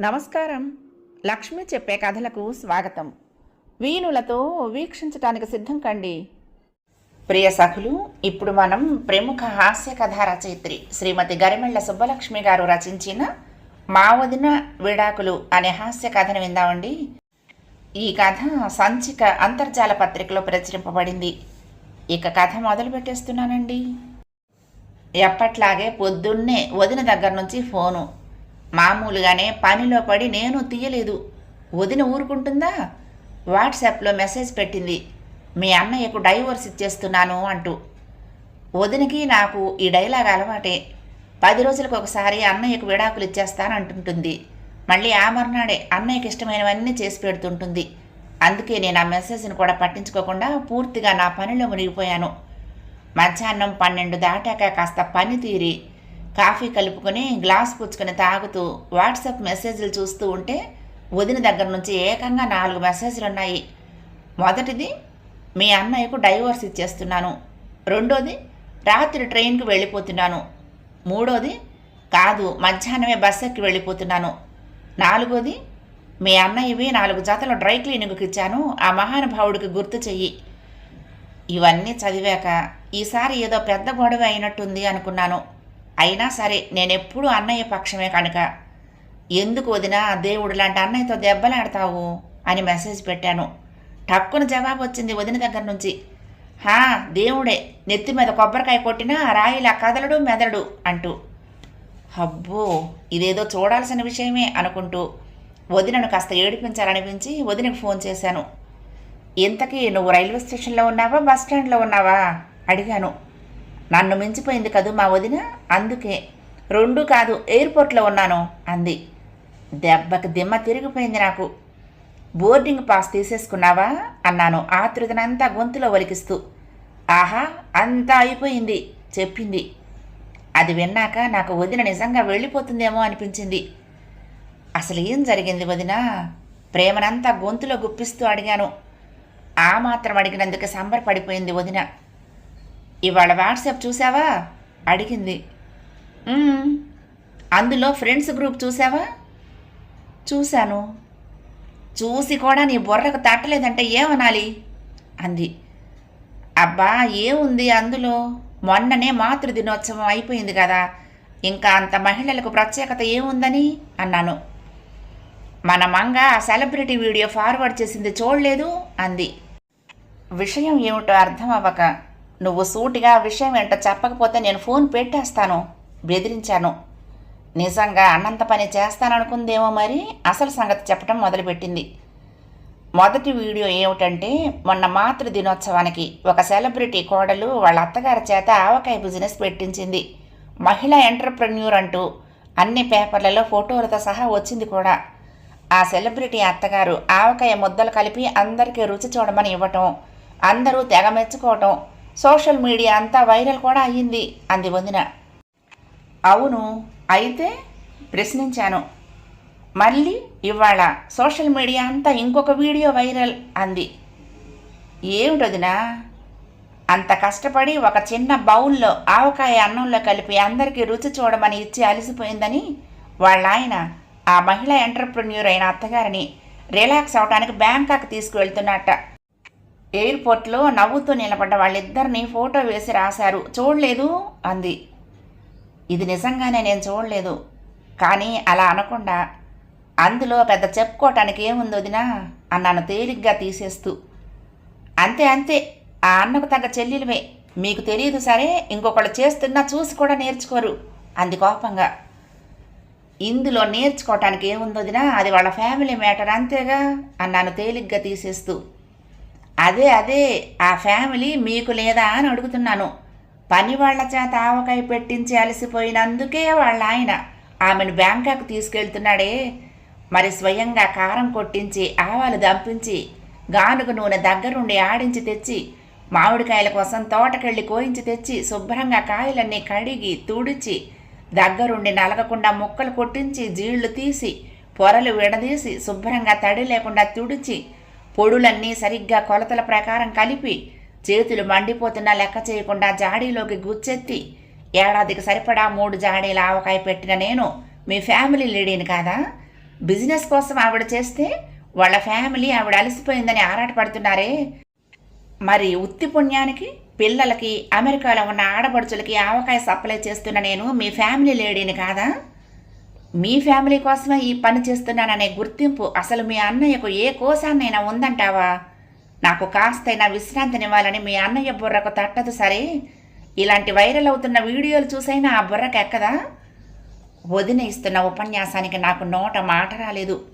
నమస్కారం. లక్ష్మి చెప్పే కథలకు స్వాగతం. వీణులతో వీక్షించటానికి సిద్ధం కండి. ప్రియ సఖులు ఇప్పుడు మనం ప్రముఖ హాస్య కథా రచయిత్రి శ్రీమతి గరిమెళ్ళ సుబ్బలక్ష్మి గారు రచించిన మా వదిన విడాకులు అనే హాస్య కథను విందామండి. ఈ కథ సంచిక అంతర్జాల పత్రికలో ప్రచురింపబడింది. ఇక కథ మొదలు పెట్టేస్తున్నానండి ఎప్పట్లాగే పొద్దున్నే వదిన దగ్గర నుంచి ఫోను. మామూలుగానే పనిలో పడి నేను తీయలేదు. వదిన ఊరుకుంటుందా? వాట్సాప్లో మెసేజ్ పెట్టింది. మీ అన్నయ్యకు డైవోర్స్ ఇచ్చేస్తున్నాను అంటూ. వదినకి నాకు ఈ డైలాగ్ అలవాటే. పది రోజులకు ఒకసారి అన్నయ్యకు విడాకులు ఇచ్చేస్తానంటుంటుంది. మళ్ళీ ఆ మర్నాడే అన్నయ్యకి ఇష్టమైనవన్నీ చేసి పెడుతుంటుంది. అందుకే నేను ఆ మెసేజ్ని కూడా పట్టించుకోకుండా పూర్తిగా నా పనిలో మునిగిపోయాను. మధ్యాహ్నం పన్నెండు దాటాక కాస్త పని తీరి కాఫీ కలుపుకొని గ్లాస్ పుచ్చుకొని తాగుతూ వాట్సాప్ మెసేజ్లు చూస్తూ ఉంటే వదిన దగ్గర నుంచి ఏకంగా నాలుగు మెసేజ్లు ఉన్నాయి మొదటిది మీ అన్నయ్యకు డైవోర్స్ ఇచ్చేస్తున్నాను. రెండోది రాత్రి ట్రైన్కి వెళ్ళిపోతున్నాను. మూడోది కాదు మధ్యాహ్నమే బస్ ఎక్కి వెళ్ళిపోతున్నాను. నాలుగోది మీ అన్నయ్యవి నాలుగు జతలు డ్రై క్లీనింగ్కి ఇచ్చాను. ఆ మహానుభావుడికి గుర్తు చెయ్యి. ఇవన్నీ చదివాక ఈసారి ఏదో పెద్ద గొడవ అయినట్టుంది అనుకున్నాను. అయినా సరే నేనెప్పుడూ అన్నయ్య పక్షమే కనుక. ఎందుకు వదినా దేవుడు లాంటి అన్నయ్యతో దెబ్బలాడతావు? అని మెసేజ్ పెట్టాను. టక్కున జవాబు వచ్చింది వదిన దగ్గర నుంచి. హా దేవుడే నెత్తి మీద కొబ్బరికాయ కొట్టినా రాయిలా కదలడు మెదడు అంటూ. అబ్బో ఇదేదో చూడాల్సిన విషయమే అనుకుంటూ వదినను కాస్త ఏడిపించాలనిపించి వదినకు ఫోన్ చేశాను. ఇంతకీ నువ్వు రైల్వే స్టేషన్లో ఉన్నావా బస్ స్టాండ్లో ఉన్నావా? అడిగాను. నన్ను మించిపోయింది కదూ మా వదిన? అందుకే. రెండు కాదు ఎయిర్పోర్ట్లో ఉన్నాను అంది. దెబ్బకి దిమ్మ తిరిగిపోయింది నాకు. బోర్డింగ్ పాస్ తీసేసుకున్నావా? అన్నాను ఆతృతనంతా గొంతులో ఒలికిస్తూ. ఆహా అంతా అయిపోయింది చెప్పింది. అది విన్నాక నాకు వదిన నిజంగా వెళ్ళిపోతుందేమో అనిపించింది. అసలు ఏం జరిగింది వదిన? ప్రేమనంతా గొంతులో గుప్పిస్తూ అడిగాను. ఆ మాత్రం అడిగినందుకు సంబరపడిపోయింది వదిన. ఇవాళ వాట్సాప్ చూసావా? అడిగింది. అందులో ఫ్రెండ్స్ గ్రూప్ చూసావా? చూశాను. చూసి కూడా నీ బుర్రకు తట్టలేదంటే ఏమనాలి? అంది. అబ్బా ఏముంది అందులో? మొన్ననే మాతృ దినోత్సవం అయిపోయింది కదా. ఇంకా అంత మహిళలకు ప్రత్యేకత ఏముందని? అన్నాను. మన మంగ ఆ సెలబ్రిటీ వీడియో ఫార్వర్డ్ చేసింది చూడలేదు? అంది. విషయం ఏమిటో అర్థం అవ్వక నువ్వు సూటిగా విషయం ఏంటో చెప్పకపోతే నేను ఫోన్ పెట్టేస్తాను బెదిరించాను. నిజంగా అన్నంత పని చేస్తాననుకుందేమో మరి? అసలు సంగతి చెప్పడం మొదలుపెట్టింది. మొదటి వీడియో ఏమిటంటే మొన్న మాతృ దినోత్సవానికి ఒక సెలబ్రిటీ కోడలు వాళ్ళ అత్తగారి చేత ఆవకాయ బిజినెస్ పెట్టించింది. మహిళా ఎంటర్ప్రెన్యూర్ అంటూ అన్ని పేపర్లలో ఫోటోలతో సహా వచ్చింది కూడా. ఆ సెలబ్రిటీ అత్తగారు ఆవకాయ ముద్దలు కలిపి అందరికీ రుచి చూడమని ఇవ్వటం అందరూ తెగ మెచ్చుకోవటం సోషల్ మీడియా అంతా వైరల్ కూడా అయ్యింది అంది వదిన. అవును అయితే ప్రశ్నించాను. మళ్ళీ ఇవాళ సోషల్ మీడియా అంతా ఇంకొక వీడియో వైరల్ అంది. ఏమిటొదినా అంత కష్టపడి ఒక చిన్న బౌల్లో ఆవకాయ అన్నంలో కలిపి అందరికీ రుచి చూడమని ఇచ్చి అలసిపోయిందని వాళ్ళ ఆయన ఆ మహిళా ఎంటర్ప్రెన్యూర్ అయిన అత్తగారిని రిలాక్స్ అవడానికి బ్యాంకాక్ తీసుకువెళ్తున్నట్ట. ఎయిర్పోర్ట్లో నవ్వుతూ నిలబడ్డ వాళ్ళిద్దరిని ఫోటో వేసి రాశారు. చూడలేదు అంది. ఇది నిజంగానే నేను చూడలేదు. కానీ అలా అనకుండా అందులో పెద్ద చెప్పుకోవటానికి ఏముంది వదినా? అన్నాను తేలిగ్గా తీసేస్తూ. అంతే అంతే. ఆ అన్నకు తగ్గ చెల్లెలివే. మీకు తెలియదు సరే ఇంకొకళ్ళు చేస్తున్నా చూసి కూడా నేర్చుకోరు అంది కోపంగా. ఇందులో నేర్చుకోవటానికి ఏముంది వదినా? అది వాళ్ళ ఫ్యామిలీ మ్యాటర్ అంతేగా అన్నాను తేలిగ్గా తీసేస్తూ. అదే అదే ఆ ఫ్యామిలీ మీకు లేదా అని అడుగుతున్నాను. పని వాళ్ళ చేత ఆవకాయ పెట్టించి అలసిపోయినందుకే వాళ్ళ ఆయన ఆమెను బ్యాంకాక్ తీసుకెళ్తున్నాడే. మరి స్వయంగా కారం కొట్టించి ఆవాలు దంపించి గానుగ నూనె దగ్గరుండి ఆడించి తెచ్చి మామిడికాయల కోసం తోటకెళ్ళి కోయించి తెచ్చి శుభ్రంగా కాయలన్నీ కడిగి తుడిచి దగ్గరుండి నలగకుండా ముక్కలు కొట్టించి జీళ్ళు తీసి పొరలు విడదీసి శుభ్రంగా తడి లేకుండా తుడిచి పొడులన్నీ సరిగ్గా కొలతల ప్రకారం కలిపి చేతులు మండిపోతున్నా లెక్క చేయకుండా జాడీలోకి గుచ్చెత్తి ఏడాదికి సరిపడా మూడు జాడీల ఆవకాయ పెట్టిన నేను మీ ఫ్యామిలీ లేడీని కాదా? బిజినెస్ కోసం ఆవిడ చేస్తే వాళ్ళ ఫ్యామిలీ ఆవిడ అలసిపోయిందని ఆరాటపడుతున్నారే. మరి ఉత్తి పుణ్యానికి పిల్లలకి అమెరికాలో ఉన్న ఆడపడుచులకి ఆవకాయ సప్లై చేస్తున్న నేను మీ ఫ్యామిలీ లేడీని కాదా? మీ ఫ్యామిలీ కోసమే ఈ పని చేస్తున్నాననే గుర్తింపు అసలు మీ అన్నయ్యకు ఏ కోశాన్నైనా ఉందంటావా? నాకు కాస్తైనా విశ్రాంతినివ్వాలని మీ అన్నయ్య బుర్రకు తట్టదు సరే? ఇలాంటి వైరల్ అవుతున్న వీడియోలు చూసైనా ఆ బుర్రకు ఎక్కదా? వదిన ఇస్తున్న ఉపన్యాసానికి నాకు నోట మాట రాలేదు.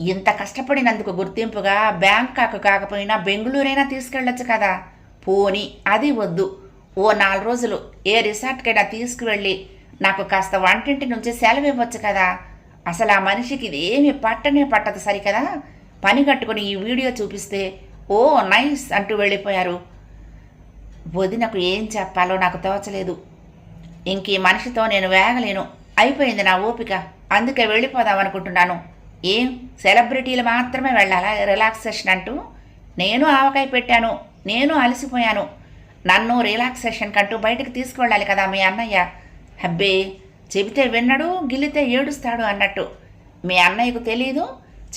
ఇంత కష్టపడినందుకు గుర్తింపుగా బ్యాంకాక్ కాకపోయినా బెంగళూరైనా తీసుకెళ్ళొచ్చు కదా? పోని అది వద్దు. ఓ నాలుగు రోజులు ఏ రిసార్ట్కైనా తీసుకువెళ్ళి నాకు కాస్త వంటింటి నుంచి సెలవు ఇవ్వచ్చు కదా. అసలు ఆ మనిషికి ఇదేమీ పట్టనే పట్టదు సరికదా? పని కట్టుకుని ఈ వీడియో చూపిస్తే ఓ నైస్ అంటూ వెళ్ళిపోయారు. వదినకు ఏం చెప్పాలో నాకు తోచలేదు. ఇంక ఈ మనిషితో నేను వేగలేను. అయిపోయింది నా ఓపిక. అందుకే వెళ్ళిపోదాం అనుకుంటున్నాను. ఏం? సెలబ్రిటీలు మాత్రమే వెళ్ళాలా? రిలాక్సేషన్ అంటూ? నేను ఆవకాయ పెట్టాను. నేను అలసిపోయాను. నన్ను రిలాక్సేషన్ కంటూ బయటకు తీసుకువెళ్ళాలి కదా మీ అన్నయ్య. హబ్బే చెబితే విన్నడు గిల్లితే ఏడుస్తాడు అన్నట్టు. మీ అన్నయ్యకు తెలియదు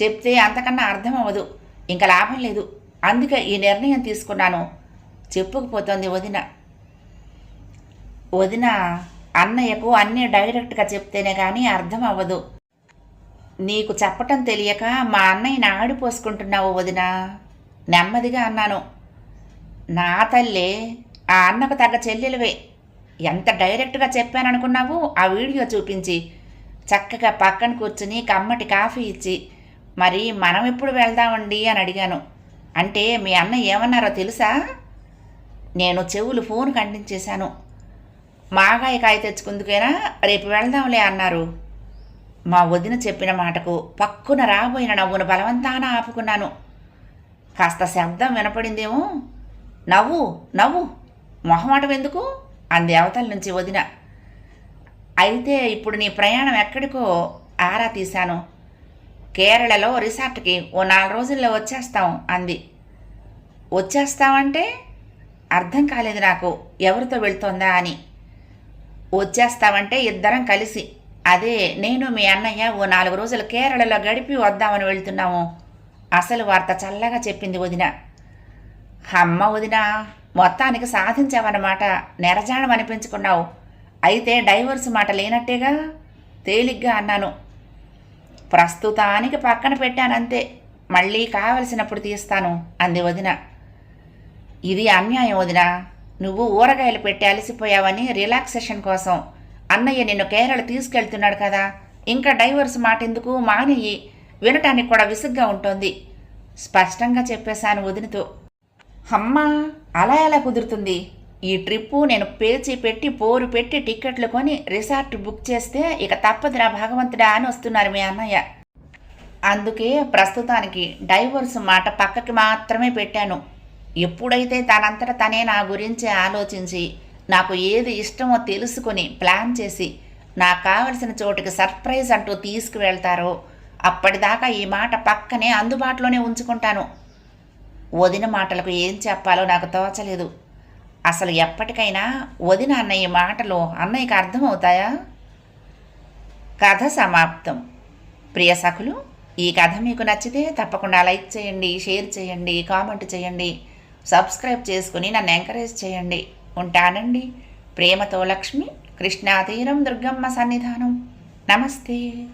చెప్తే అంతకన్నా అర్థం అవ్వదు ఇంకా లాభం లేదు అందుకే ఈ నిర్ణయం తీసుకున్నాను. చెప్పుకుపోతోంది వదిన. వదిన అన్నయ్యకు అన్నీ డైరెక్ట్గా చెప్తేనే కానీ అర్థం అవ్వదు నీకు చెప్పటం తెలియక మా అన్నయ్యని ఆడిపోసుకుంటున్నావు వదిన. నెమ్మదిగా అన్నాను. నా తల్లే ఆ అన్నకు తగ్గ చెల్లెలువే. ఎంత డైరెక్ట్గా చెప్పాననుకున్నావు ఆ వీడియో చూపించి చక్కగా పక్కన కూర్చుని కమ్మటి కాఫీ ఇచ్చి మరి మనం ఎప్పుడు వెళ్దామండి? అని అడిగాను. అంటే మీ అన్న ఏమన్నారో తెలుసా? నేను చెవులు ఫోన్ ఖండించేశాను. మాగాయ కాయ తెచ్చుకుందుకేనా? రేపు వెళ్దాంలే అన్నారు. మా వదిన చెప్పిన మాటకు పక్కున రాబోయిన నవ్వును బలవంతాన ఆపుకున్నాను. కాస్త శబ్దం వినపడిందేమో నవ్వు నవ్వు మొహమాటం ఎందుకు? అంది అవతల నుంచి వదిన. అయితే ఇప్పుడు నీ ప్రయాణం ఎక్కడికో ఆరా తీశాను. కేరళలో రిసార్ట్కి ఓ నాలుగు రోజుల్లో వచ్చేస్తాం అంది. వచ్చేస్తామంటే అర్థం కాలేదు నాకు ఎవరితో వెళ్తోందా అని. వచ్చేస్తావంటే ఇద్దరం కలిసి అదే నేను మీ అన్నయ్య ఓ నాలుగు రోజులు కేరళలో గడిపి వద్దామని వెళ్తున్నాము. అసలు వార్త చల్లగా చెప్పింది వదిన. అమ్మ వదినా మొత్తానికి సాధించావన్నమాట. నెరజాణం అనిపించుకున్నావు. అయితే డైవర్స్ మాట లేనట్టేగా? తేలిగ్గా అన్నాను. ప్రస్తుతానికి పక్కన పెట్టానంతే. మళ్ళీ కావలసినప్పుడు తీస్తాను అంది వదిన. ఇది అన్యాయం వదిన. నువ్వు ఊరగాయలు పెట్టి అలసిపోయావని రిలాక్సేషన్ కోసం. అన్నయ్య నిన్ను కేరళ తీసుకెళ్తున్నాడు కదా. ఇంకా డైవర్స్ మాట ఎందుకు మానేయి? వినటానికి కూడా విసుగ్గా ఉంటుంది. స్పష్టంగా చెప్పేశాను వదినతో. అమ్మా అలా ఎలా కుదురుతుంది? ఈ ట్రిప్పు నేను పేల్చి పెట్టి పోరు పెట్టి టిక్కెట్లు కొని రిసార్ట్ బుక్ చేస్తే ఇక తప్పదురా భగవంతుడా అని వస్తున్నారు మీ అన్నయ్య. అందుకే ప్రస్తుతానికి డైవర్స్ మాట పక్కకి మాత్రమే పెట్టాను. ఎప్పుడైతే తనంతట తనే నా గురించి ఆలోచించి నాకు ఏది ఇష్టమో తెలుసుకొని ప్లాన్ చేసి నాకు కావలసిన చోటుకి సర్ప్రైజ్ అంటూ తీసుకువెళ్తారో అప్పటిదాకా ఈ మాట పక్కనే అందుబాటులోనే ఉంచుకుంటాను. వదిన మాటలకు ఏం చెప్పాలో నాకు తోచలేదు. అసలు ఎప్పటికైనా వదిన అన్నయ్య మాటలు అన్నయ్యకి అర్థమవుతాయా? కథ సమాప్తం. ప్రియ సఖులు ఈ కథ మీకు నచ్చితే తప్పకుండా లైక్ చేయండి షేర్ చేయండి కామెంట్ చేయండి సబ్స్క్రైబ్ చేసుకుని నన్ను ఎంకరేజ్ చేయండి. ఉంటానండి ప్రేమతో లక్ష్మి కృష్ణాతీరం దుర్గమ్మ సన్నిధానం. నమస్తే.